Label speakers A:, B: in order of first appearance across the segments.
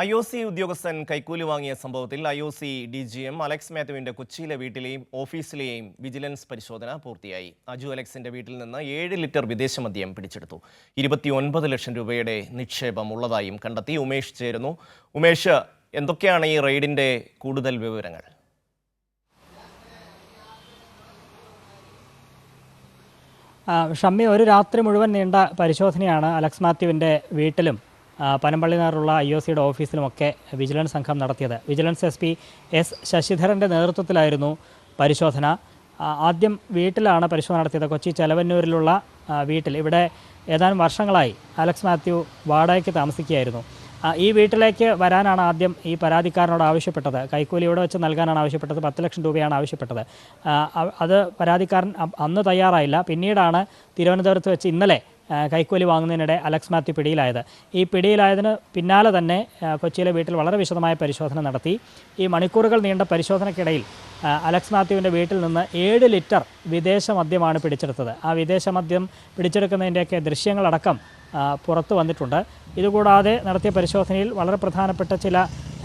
A: I O C ഉദ്യോഗസ്ഥൻ കൈക്കൂലി വാങ്ങിയ സംഭവത്തിൽ I O C D G M Alex മാത്യുവിന്റെ കൊച്ചിയിലെ വീട്ടിലെയും ഓഫീസിലെയും വിജിലൻസ് പരിശോധന പൂർത്തിയായി. അജു അലക്സിന്റെ വീട്ടിൽ നിന്ന് ഏഴ് ലിറ്റർ വിദേശ മദ്യം പിടിച്ചെടുത്തു. ഇരുപത്തിയൊൻപത് ലക്ഷം രൂപയുടെ നിക്ഷേപം ഉള്ളതായും കണ്ടെത്തി ഉമേഷ് ചേരുന്നു. ഉമേഷ് എന്തൊക്കെയാണ് ഈ റെയ്ഡിന്റെ കൂടുതൽ വിവരങ്ങൾ?
B: ഷമ്മി ഒരു രാത്രി മുഴുവൻ നീണ്ട പരിശോധനയാണ് അലക്സ് മാത്യുവിന്റെ വീട്ടിലും ആ, പനമ്പള്ളിനാറുള്ള ഐ ഒ സിയുടെ ഓഫീസിലുമൊക്കെ വിജിലൻസ് സംഘം നടത്തിയത്. വിജിലൻസ് എസ് പി എസ് ശശിധരന്റെ നേതൃത്വത്തിലായിരുന്നു പരിശോധന. ആദ്യം വീട്ടിലാണ് പരിശോധന നടത്തിയത്. കൊച്ചി ചെലവന്നൂരിലുള്ള വീട്ടിൽ. ഇവിടെ ഏതാനും വർഷങ്ങളായി അലക്സ് മാത്യു വാടകയ്ക്ക് താമസിക്കുകയായിരുന്നു. ഈ വീട്ടിലേക്ക് വരാനാണ് ആദ്യം ഈ പരാതിക്കാരനോട് ആവശ്യപ്പെട്ടത്. കൈക്കൂലി ഇവിടെ വെച്ച് നൽകാനാണ് ആവശ്യപ്പെട്ടത്. പത്ത് ലക്ഷം രൂപയാണ് ആവശ്യപ്പെട്ടത്. അത് പരാതിക്കാരൻ അന്ന് തയ്യാറായില്ല. പിന്നീടാണ് തിരുവനന്തപുരത്ത് വെച്ച് ഇന്നലെ കൈക്കൂലി വാങ്ങുന്നതിനിടെ അലക്സ് മാത്യു പിടിയിലായത്. ഈ പിടിയിലായതിന് പിന്നാലെ തന്നെ കൊച്ചിയിലെ വീട്ടിൽ വളരെ വിശദമായ പരിശോധന നടത്തി. ഈ മണിക്കൂറുകൾ നീണ്ട പരിശോധനയ്ക്കിടയിൽ അലക്സ് മാത്യുവിന്റെ വീട്ടിൽ നിന്ന് ഏഴ് ലിറ്റർ വിദേശ മദ്യമാണ് പിടിച്ചെടുത്തത്. ആ വിദേശ മദ്യം പിടിച്ചെടുക്കുന്നതിന്റെയൊക്കെ ദൃശ്യങ്ങളടക്കം പുറത്തു വന്നിട്ടുണ്ട്. ഇതുകൂടാതെ നടത്തിയ പരിശോധനയിൽ വളരെ പ്രധാനപ്പെട്ട ചില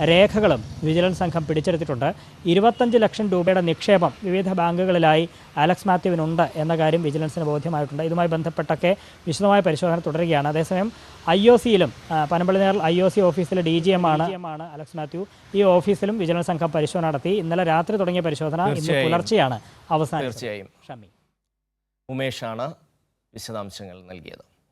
B: രേഖകളും വിജിലൻസ് സംഘം പിടിച്ചെടുത്തിട്ടുണ്ട്. ഇരുപത്തഞ്ച് ലക്ഷം രൂപയുടെ നിക്ഷേപം വിവിധ ബാങ്കുകളിലായി അലക്സ് മാത്യുവിനുണ്ട് എന്ന കാര്യം വിജിലൻസിന് ബോധ്യമായിട്ടുണ്ട്. ഇതുമായി ബന്ധപ്പെട്ടൊക്കെ വിശദമായ പരിശോധന തുടരുകയാണ്. അതേസമയം ഐ ഒ സിയിലും പനമ്പള്ളിനേർ ഐ ഒ സി ഓഫീസിലെ ഡി ജി എം ആണ് ആണ് അലക്സ് മാത്യു. ഈ ഓഫീസിലും വിജിലൻസ് സംഘം പരിശോധന നടത്തി. ഇന്നലെ രാത്രി തുടങ്ങിയ പരിശോധന ഇന്ന്. പുലർച്ചെയാണ് അവസാനം
A: തീർച്ചയായും. ഉമേഷാണ് വിശദാംശങ്ങൾ നൽകിയത്.